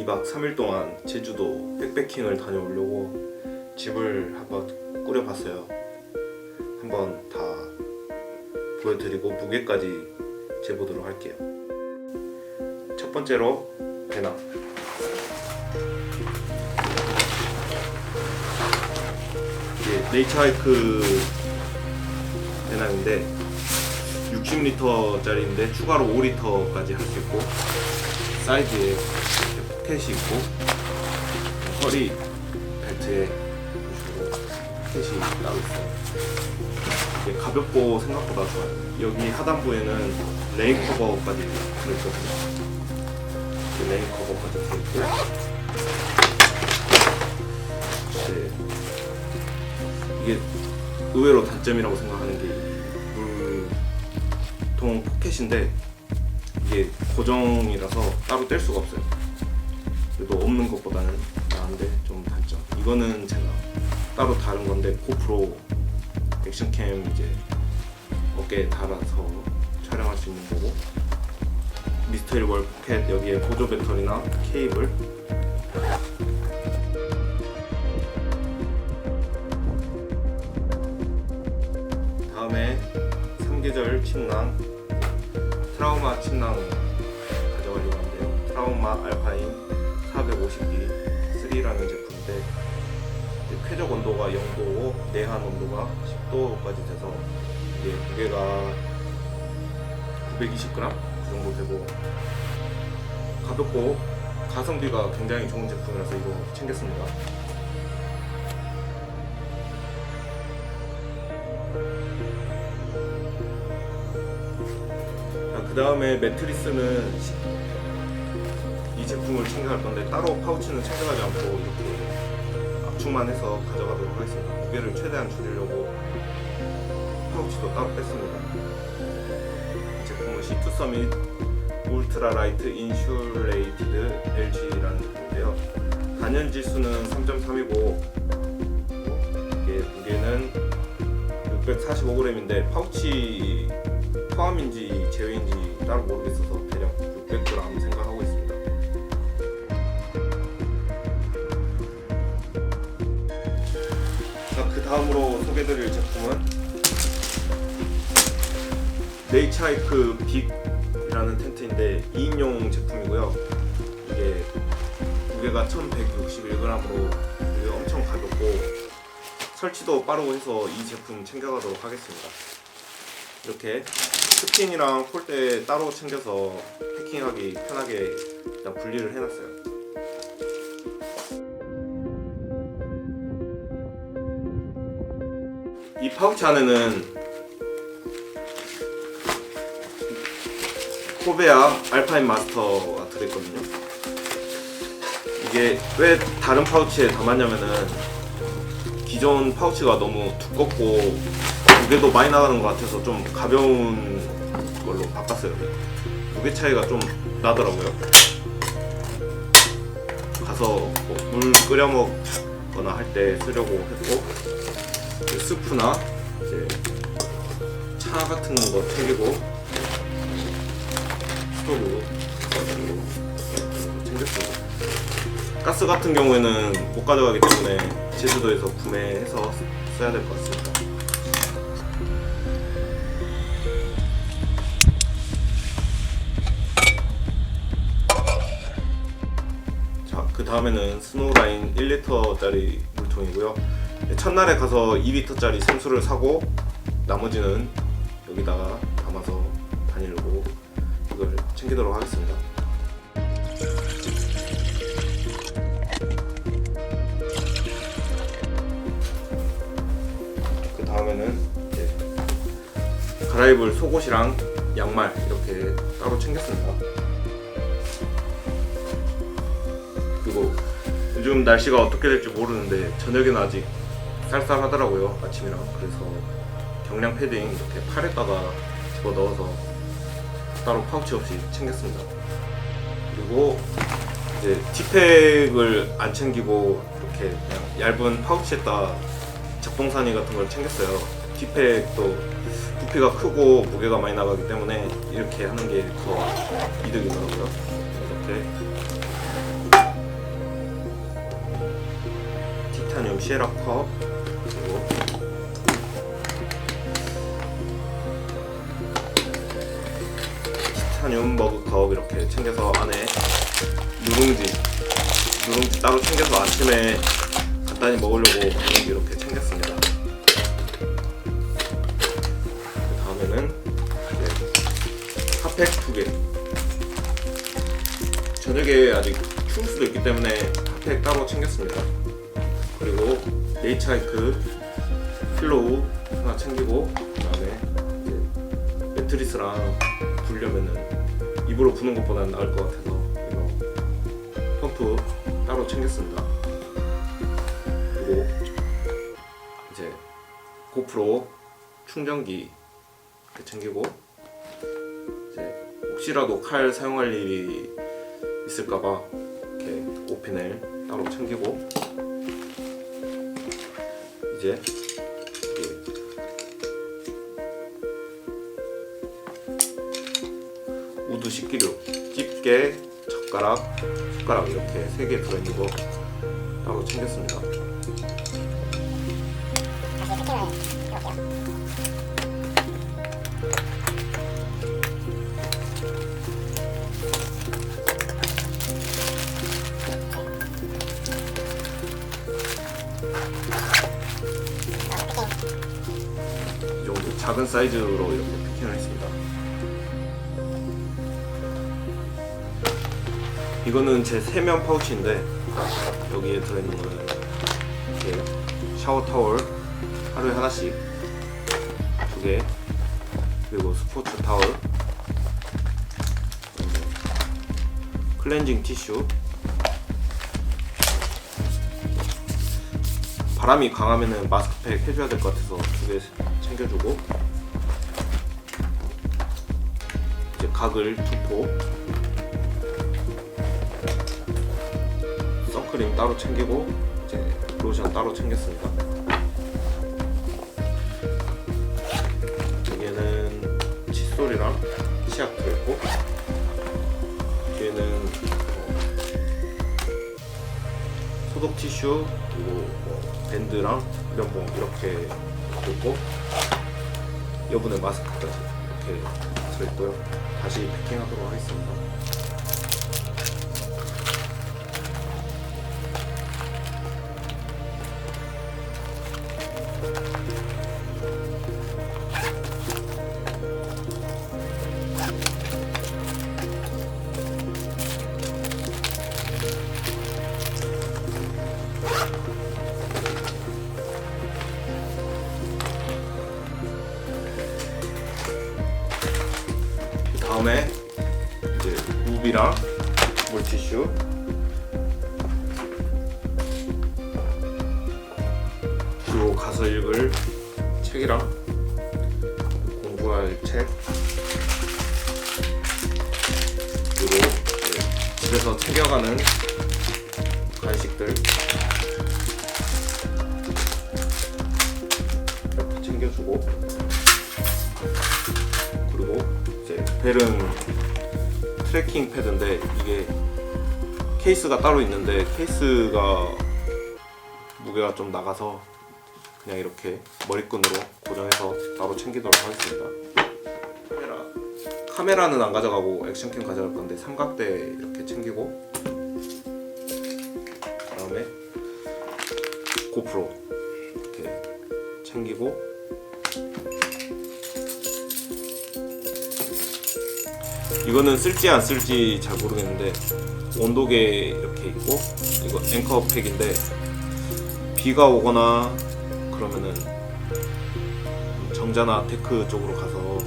2박 3일 동안 제주도 백패킹을 다녀오려고 집을 한번 꾸려봤어요. 한번 다 보여드리고 무게까지 재보도록 할게요. 첫 번째로 배낭. 이게 네이처하이크 배낭인데 60리터짜리인데 추가로 5리터까지 할 수 있고 사이드에 포켓이 있고 허리 벨트에 보시고 포켓이 따로 있어요. 이게 가볍고 생각보다 좋아요. 여기 하단부에는 레인 커버까지 들어있거든요. 레인 커버까지 들어있고 네. 이게 의외로 단점이라고 생각하는 게 물통 포켓인데 이게 고정이라서 따로 뗄 수가 없어요. 그래도 없는 것보다는 나은데 좀 단점. 이거는 제가 따로 다른 건데 고프로 액션캠 이제 어깨에 달아서 촬영할 수 있는 거고 미스터리 월 포켓 여기에 보조 배터리나 케이블. 다음에 삼계절 침낭 트라우마 침낭 가져가려고 하는데요. 트라우마 알파인 450D 3라는 제품인데 쾌적 온도가 0도고 내한 온도가 10도까지 돼서 이게 무게가 920g 그 정도 되고 가볍고 가성비가 굉장히 좋은 제품이라서 이거 챙겼습니다. 그 다음에 매트리스는 제품을 챙겨갈 건데 따로 파우치는 챙겨가지 않고 이렇게 압축만 해서 가져가도록 하겠습니다. 무게를 최대한 줄이려고 파우치도 따로 뺐습니다. 이 제품은 C2 서밋 울트라 라이트 인슐레이티드 LG라는 제품인데요. 단연 지수는 3.3이고 이게 무게는 645g인데 파우치 포함인지 제외인지 따로 모르겠어서 대략 다음으로 소개드릴 제품은 네이처하이크 빅이라는 텐트인데 2인용 제품이고요. 이게 무게가 1161g으로 되게 엄청 가볍고 설치도 빠르고 해서 이 제품 챙겨가도록 하겠습니다. 이렇게 스킨이랑 폴대 따로 챙겨서 패킹하기 편하게 분리를 해놨어요. 이 파우치 안에는 코베아 알파인 마스터가 들어있거든요. 이게 왜 다른 파우치에 담았냐면은 기존 파우치가 너무 두껍고 무게도 많이 나가는 것 같아서 좀 가벼운 걸로 바꿨어요. 무게 차이가 좀 나더라고요. 가서 뭐 물 끓여 먹거나 할 때 쓰려고 했고 그 스프나 이제 차 같은 거 챙기고 스토브 가지고 챙겼습니다. 가스 같은 경우에는 못 가져가기 때문에 제주도에서 구매해서 써야 될 것 같습니다. 자, 그 다음에는 스노우라인 1리터짜리 물통이고요. 첫날에 가서 2리터짜리 생수를 사고 나머지는 여기다가 담아서 다니려고 이걸 챙기도록 하겠습니다. 그 다음에는 이제 갈아입을 속옷이랑 양말 이렇게 따로 챙겼습니다. 그리고 요즘 날씨가 어떻게 될지 모르는데 저녁에는 아직 쌀쌀하더라고요 아침이라 그래서 경량 패딩 이렇게 팔에다가 집어 넣어서 따로 파우치 없이 챙겼습니다. 그리고 이제 티팩을 안 챙기고 이렇게 얇은 파우치에다 작동산이 같은 걸 챙겼어요. 티팩도 부피가 크고 무게가 많이 나가기 때문에 이렇게 하는 게 더 이득이더라고요. 이렇게 티타늄 시에라 컵. 티타늄 머그컵 이렇게 챙겨서 안에 누룽지 누룽지 따로 챙겨서 아침에 간단히 먹으려고 누룽지 이렇게 챙겼습니다. 그 다음에는 이제 핫팩 두 개. 저녁에 아직 추울 수도 있기 때문에 핫팩 따로 챙겼습니다. 그리고 네이처하이크 필로우 하나 챙기고 그 다음에 이제 매트리스랑 불려면은 입으로 부는 것보다는 나을 것 같아서 이거 펌프 따로 챙겼습니다. 그리고 이제 고프로 충전기 챙기고 이제 혹시라도 칼 사용할 일이 있을까봐 이렇게 오핀을 따로 챙기고 이제 우드 식기류 집게 젓가락 숟가락 이렇게 세 개 들어있는 거 따로 챙겼습니다. 이 정도 작은 사이즈로 이렇게 패킹을 했습니다. 이거는 제 세면 파우치인데 여기에 들어있는 거는 이렇게 샤워 타월 하루에 하나씩 두 개 그리고 스포츠 타월 클렌징 티슈. 바람이 강하면은 마스크팩 해줘야 될 것 같아서 두 개 챙겨주고. 이제 가글 투포 선크림 따로 챙기고 이제 로션 따로 챙겼습니다. 여기에는 칫솔이랑 치약 들어있고 뒤에는 어, 소독 티슈 그리고 뭐 밴드랑 면봉 이렇게 들고 여분의 마스크까지 이렇게 들어있고요. 다시 패킹하도록 하겠습니다. 집에서 챙겨가는 간식들. 이렇게 챙겨주고. 그리고 이제 벨은 트래킹 패드인데 이게 케이스가 따로 있는데 케이스가 무게가 좀 나가서 그냥 이렇게 머리끈으로 고정해서 따로 챙기도록 하겠습니다. 카메라. 카메라는 안 가져가고 액션캠 가져갈 건데 삼각대 이렇게 챙기고 그다음에 고프로 이렇게 챙기고 이거는 쓸지 안 쓸지 잘 모르겠는데 온도계 이렇게 있고 이거 앵커팩인데 비가 오거나 그러면은 정자나 테크 쪽으로 가서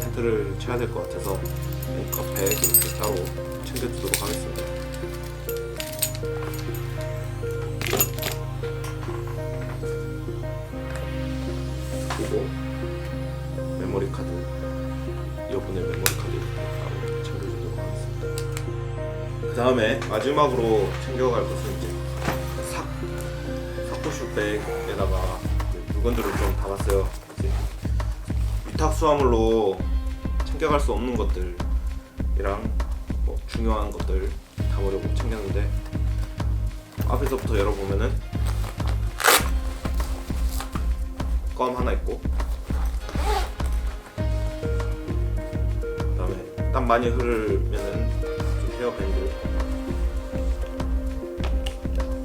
텐트를 쳐야 될 것 같아서 앵커팩 이렇게 따로 주도록 하겠습니다. 그리고 메모리 카드 여분의 메모리 카드 따로 챙겨주도록 하겠습니다. 그 다음에 마지막으로 챙겨갈 것은 이제 삭 사쿠슈백에다가 물건들을 좀 담았어요. 이제 위탁 수화물로 챙겨갈 수 없는 것들이랑 뭐 중요한 것들 담으려고 챙겼는데 앞에서부터 열어보면은 껌 하나 있고 그다음에 땀 많이 흐르면은 좀 헤어밴드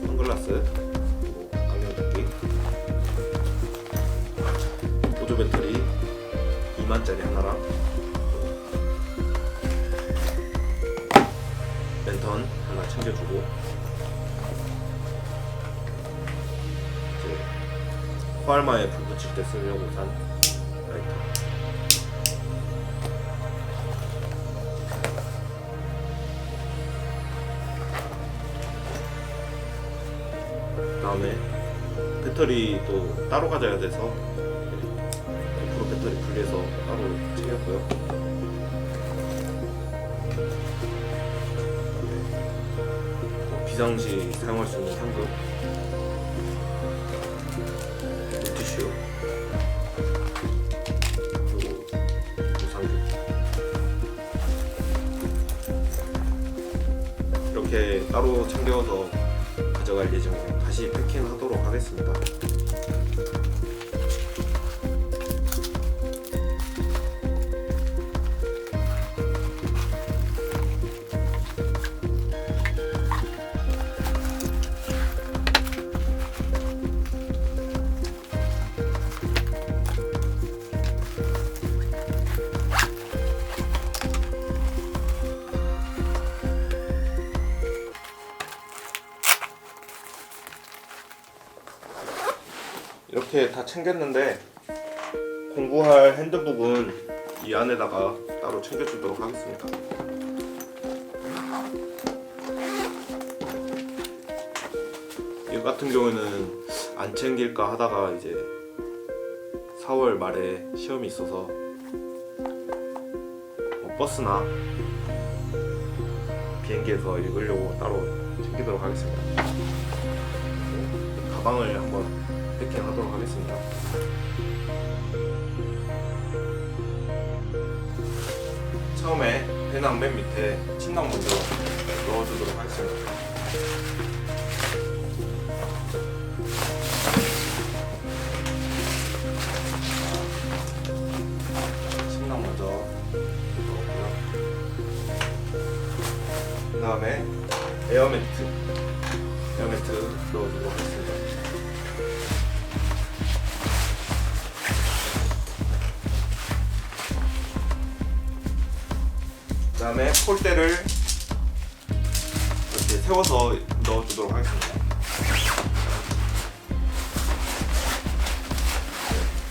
선글라스 그리고 안경 덮기 보조 배터리 2만짜리 하나랑 하나 챙겨주고. 이제 코알마에 불 붙일 때 쓰려고 산 라이터. 다음에 배터리도 따로 가져야 돼서 고프로 배터리 분리해서 따로 챙겼고요 비상시 사용할 수 있는 현금 물티슈. 그리고 우산균 이렇게 따로 챙겨서 가져갈 예정이에요 다시 패킹하도록 하겠습니다 챙겼는데 공부할 핸드북은 이 안에다가 따로 챙겨주도록 하겠습니다. 이 같은 경우에는 안 챙길까 하다가 이제 4월 말에 시험이 있어서 뭐 버스나 비행기에서 읽으려고 따로 챙기도록 하겠습니다. 가방을 한번 패킹하도록 하겠습니다. 처음에 배낭 맨 밑에 침낭 먼저 넣어주도록 하겠습니다. 침낭 먼저 넣었고요. 그 다음에 에어매트, 에어매트 넣어주도록 하겠습니다. 다음에 폴대를 이렇게 세워서 넣어주도록 하겠습니다.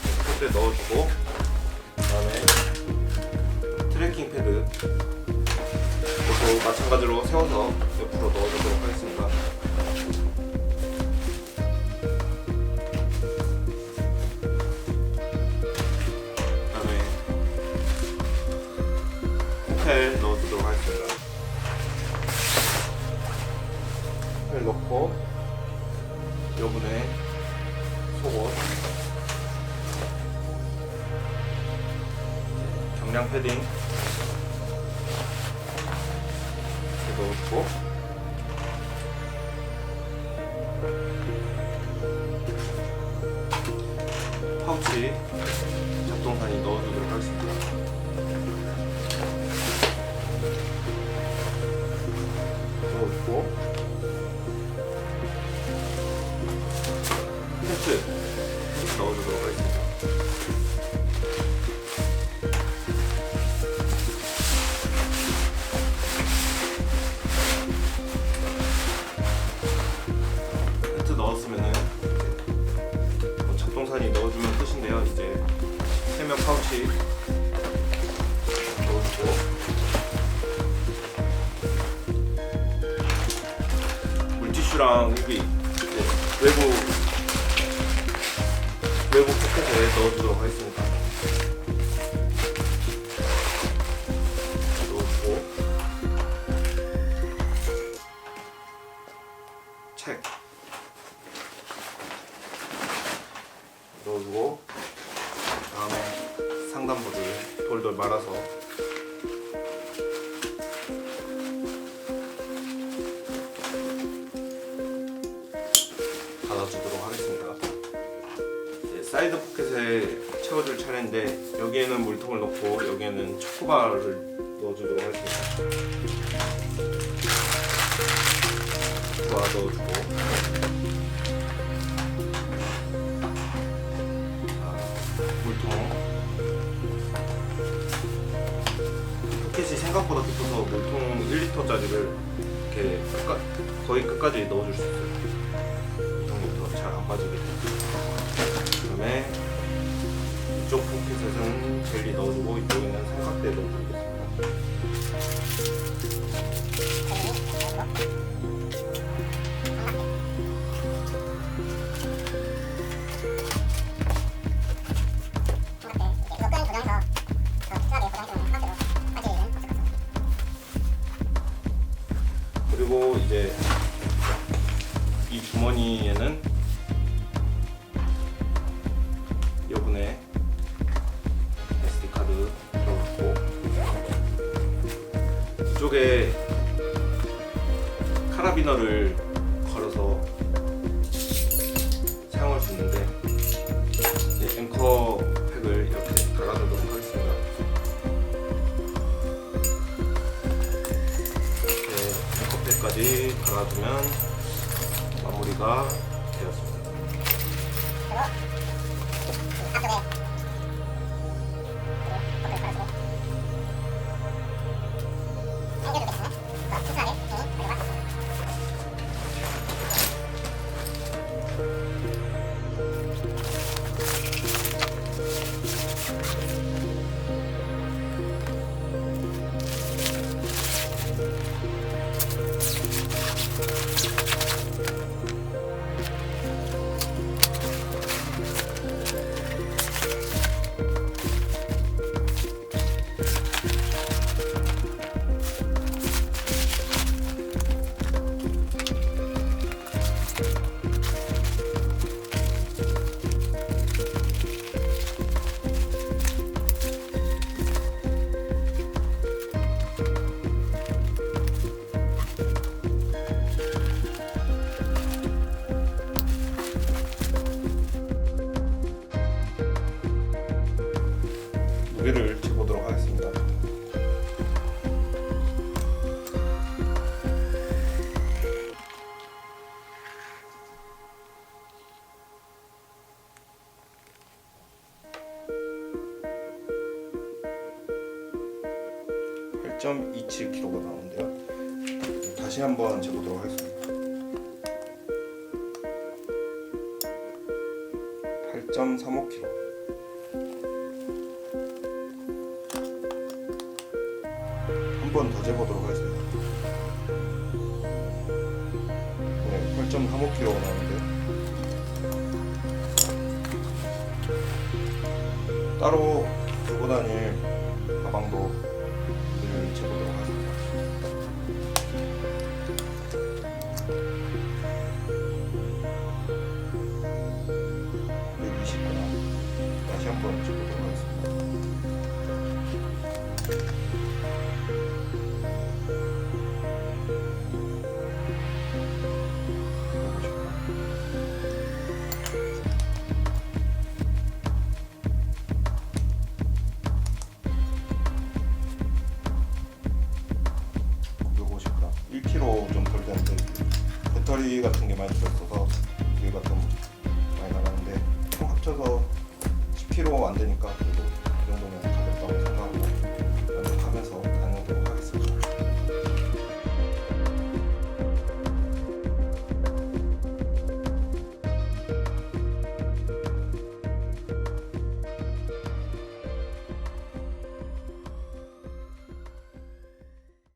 네, 폴대 넣어주고 그다음에 트래킹 패드 이것도 마찬가지로 세워서 옆으로 넣어주도록 하겠습니다. 넣 외부 포켓에 넣어주도록 하겠습니다. 넣어주고 자, 물통 포켓이 생각보다 깊어서 물통 1리터짜리를 이렇게 끝까, 거의 끝까지 넣어줄 수 있어요. 이 정도부터 잘안 빠지게 돼요. 그다음에 이쪽 포켓에는 젤리 넣어주고 이쪽에는 삼각대 넣어주겠습니다. 달아주면 마무리가 무게를 재보도록 하겠습니다. (8.27kg가) 나오는데요. 다시 한번 재보도록 하겠습니다. (8.35kg) 재보도록 하겠습니다. 네, 8.35kg 나오는데 따로 들고 다닐 가방도